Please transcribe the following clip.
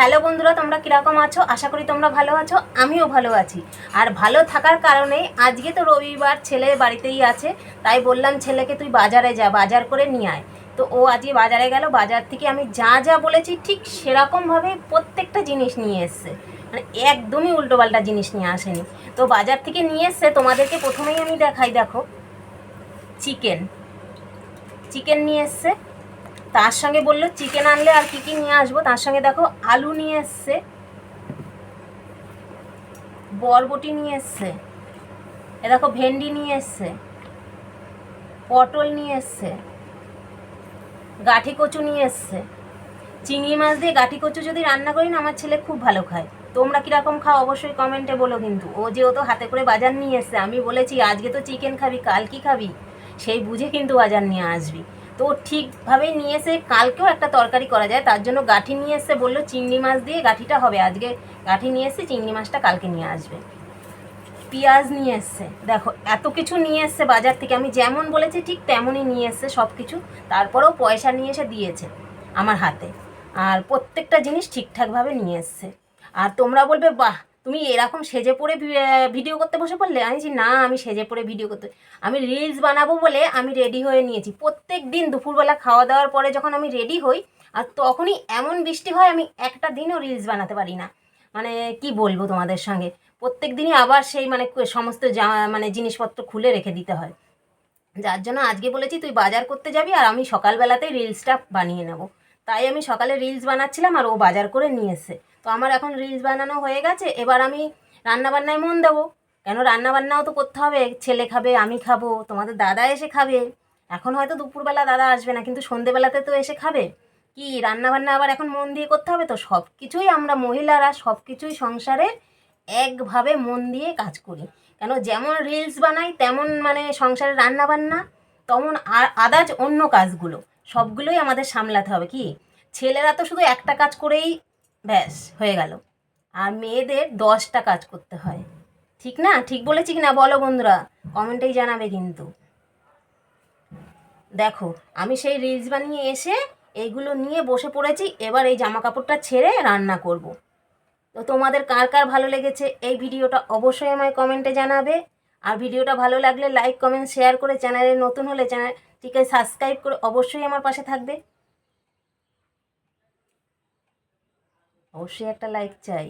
Hello বন্ধুরা, তোমরা কীরকম আছো? আশা করি তোমরা ভালো আছো, আমিও ভালো আছি। আর ভালো থাকার কারণে আজকে তো রবিবার, ছেলে বাড়িতেই আছে, তাই বললাম ছেলেকে তুই বাজারে যা, বাজার করে নিয়ে আয়। তো ও আজকে বাজারে গেল, বাজার থেকে আমি যা যা বলেছি, ঠিক সেরকমভাবে প্রত্যেকটা জিনিস নিয়ে এসছে। মানে একদমই উল্টোপাল্টা জিনিস নিয়ে আসেনি। তো বাজার থেকে নিয়ে এসছে, তোমাদেরকে প্রথমেই আমি দেখাই, দেখো। চিকেন। চিকেন নিয়ে এসছে। তার সঙ্গে বলল চিকেন আনলে আর কি কি নিয়ে আসব? তার সঙ্গে দেখো, আলু নিয়ে এসছে, বরবটি নিয়ে এসছে, এ দেখো, ভেন্ডি নিয়ে এসছে, পটল নিয়ে এসছে, গাঠি কচু নিয়ে এসছে। চিংড়ি মাছ দিয়ে গাঠি কচু যদি রান্না করি না, আমার ছেলে খুব ভালো খায়। তোমরা কীরকম খাও অবশ্যই কমেন্টে বলো কিন্তু। ও যে ও তো হাতে করে বাজার নিয়ে এসছে, আমি বলেছি, আজকে তো চিকেন খাবি, কাল কি খাবি? সেই বুঝে কিন্তু বাজার নিয়ে আসবি। তো ও ঠিকভাবেই নিয়ে এসে কালকেও একটা তরকারি করা যায়। তার জন্য গাঠি নিয়ে এসে বলল, চিংড়ি মাছ দিয়ে গাঠিটা হবে। আজকে গাঠি নিয়ে এসে চিংড়ি মাছটা কালকে নিয়ে আসবে। পেঁয়াজ নিয়ে এসছে। দেখো, এত কিছু নিয়ে এসছে বাজার থেকে। আমি যেমন বলেছি ঠিক তেমনই নিয়ে এসছে সব কিছু তারপরেও পয়সা নিয়ে এসে দিয়েছে আমার হাতে। আর প্রত্যেকটা জিনিস ঠিকঠাকভাবে নিয়ে এসছে। আর তোমরা বলবে, বাহ তুমি এরকম সেজে পড়ে ভিডিও করতে বসে পড়লে? আমি বলছি, না আমি সেজে পড়ে ভিডিও করতে আমি রিলস বানাবো বলে আমি রেডি হয়ে নিয়েছি। প্রত্যেক দিন দুপুরবেলা খাওয়া দাওয়ার পরে যখন আমি রেডি হই আর তখনই এমন বৃষ্টি হয় আমি একটা দিনও রিলস বানাতে পারি না। মানে কি বলব তোমাদের সঙ্গে? প্রত্যেক দিনই আবার সেই মানে সমস্ত জামা মানে জিনিসপত্র খুলে রেখে দিতে হয়। যার জন্য আজকে বলেছি তুই বাজার করতে যাবি আর আমি সকালবেলাতেই রিলসটা বানিয়ে নেব। তাই আমি সকালে রিলস বানাচ্ছিলাম আর ও বাজার করে নিয়ে এসে তো আমার এখন রিলস বানানো হয়ে গেছে, এবার আমি রান্নাবান্নায় মন দেবো। কেন রান্নাবান্নাও তো করতে হবে, ছেলে খাবে, আমি খাব, তোমাদের দাদা এসে খাবে। এখন হয়তো দুপুরবেলা দাদা আসবে না, কিন্তু সন্ধেবেলাতে তো এসে খাবে। কি, রান্নাবান্না আবার এখন মন দিয়ে করতে হবে? তো সব কিছুই আমরা মহিলারা সব কিছুই সংসারে একভাবে মন দিয়ে কাজ করি। কেন যেমন রিলস বানাই, তেমন মানে সংসারে রান্না বান্না তেমন আদাজ অন্য কাজগুলো, সবগুলোই আমাদের সামলাতে হবে। কি, ছেলেরা তো শুধু একটা কাজ করেই ব্যাস, হয়ে গেল। আর মেয়েদের দশটা কাজ করতে হয়। ঠিক না? ঠিক বলেছি কি না? বলো বন্ধুরা, কমেন্টেই জানাবে কিন্তু। দেখো, আমি সেই রিলস বানিয়ে এসে এইগুলো নিয়ে বসে পড়েছি, এবার এই জামা কাপড়টা ছেড়ে রান্না করব। তো তোমাদের কার কার ভালো লেগেছে, এই ভিডিওটা অবশ্যই আমায় কমেন্টে জানাবে। আর ভিডিওটা ভালো লাগলে লাইক কমেন্ট শেয়ার করে চ্যানেলে নতুন হলে চ্যানেলটিকে সাবস্ক্রাইব করে অবশ্যই আমার পাশে থাকবে। অবশ্যই একটা লাইক চাই।